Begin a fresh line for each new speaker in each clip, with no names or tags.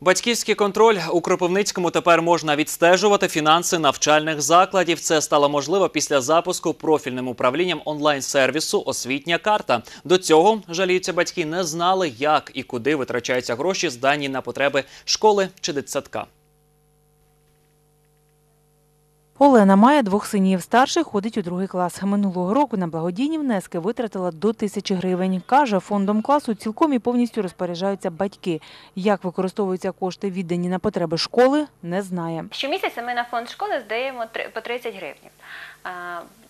Батьківський контроль у Кропивницькому тепер можна відстежувати фінанси навчальних закладів. Це стало можливо після запуску профільним управлінням онлайн-сервісу Освітня карта. До цього жаліються батьки, не знали, як і куди витрачаються гроші, здані на потреби школи чи дитсадка.
Олена має двох синів. Старший ходить у другий клас. Минулого року на благодійні внески витратила до тисячі гривень. Каже, фондом класу цілком і повністю розпоряджаються батьки. Як використовуються кошти, віддані на потреби школи, не знає.
Щомісяця ми на фонд школи здаємо по 30 гривень.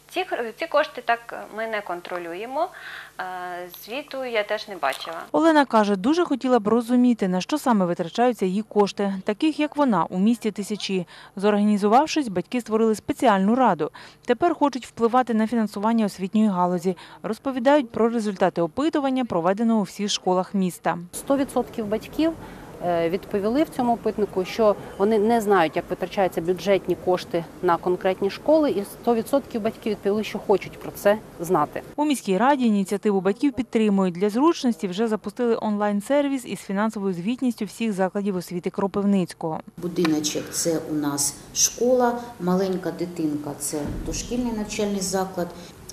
Ці, ці кошти так ми не контролюємо. Звіту я теж не бачила.
Олена каже, дуже хотіла б розуміти, на що саме витрачаються її кошти, таких як вона у місті тисячі. Зорганізувавшись, батьки створили спеціальну раду. Тепер хочуть впливати на фінансування освітньої галузі. Розповідають про результати опитування, проведеного у всіх школах міста.
100% батьків е, відповіли в цьому опитнику, що вони не знають, як витрачаються бюджетні кошти на конкретні школи, і 100% батьків відповіли, що хочуть про це знати.
У міській раді ініціативу батьків підтримують. Для зручності вже запустили онлайн-сервіс із фінансовою звітністю всіх закладів освіти Кропивницького.
Будиночок це у нас школа, маленька дитинка це дошкільний навчальний заклад,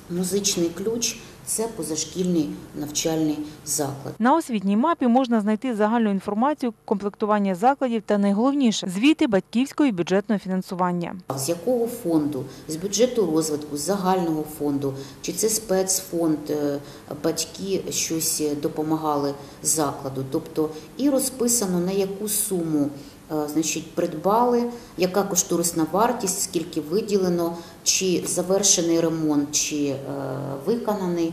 музичний ключ це позашкільний навчальний заклад.
На освітній мапі можна знайти загальну інформацію, комплектування закладів та найголовніше звіти батьківського і бюджетного фінансування.
З якого фонду? З бюджету розвитку, з загального фонду, чи це спецфонд, е, батьки щось допомагали закладу. Тобто і розписано на яку суму е, значить, придбали, яка кошторисна вартість, скільки виділено, чи завершений ремонт, чи е, виконаний,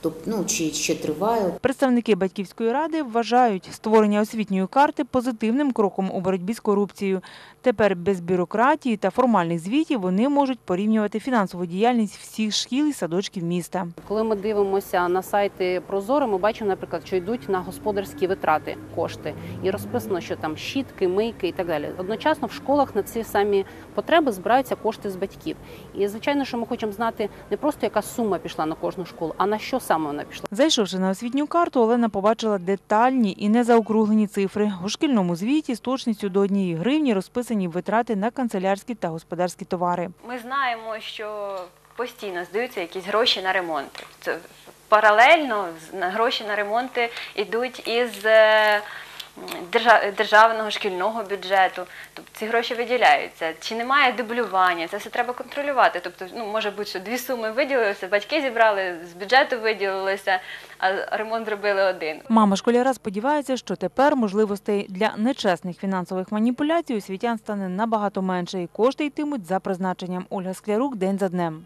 тобто, ну, чи ще триває.
Представники батьківської ради вважають створення освітньої карти позитивним кроком у боротьбі з корупцією. Тепер без бюрократії та формальних звітів вони можуть порівнювати фінансову діяльність всіх шкіл і садочків міста.
Коли ми дивимося на сайти Прозоро, ми бачимо, наприклад, що йдуть на господарські витрати кошти, і розписано, що там щітки, мийки і так далі. Одночасно в школах на ці самі потреби збираються кошти з батьків. І звичайно, що ми хочемо знати не просто яка сума пішла на кожну школу, а на що саме вона пішла.
Зайшовши на освітню карту, Олена побачила детальні і незаокруглені цифри. У шкільному звіті з точністю до однієї гривні розписані витрати на канцелярські та господарські товари.
Ми знаємо, що постійно здаються якісь гроші на ремонт. Це паралельно з- гроші на ремонти йдуть із е, державного шкільного бюджету. Тобто ці гроші виділяються. Чи немає дублювання? Це все треба контролювати. Тобто, ну може бути, що дві суми виділилися, батьки зібрали з бюджету виділилося, а ремонт зробили один.
Мама школяра сподівається, що тепер можливостей для нечесних фінансових маніпуляцій у світян стане набагато менше, і кошти йтимуть за призначенням. Ольга Склярук день за днем.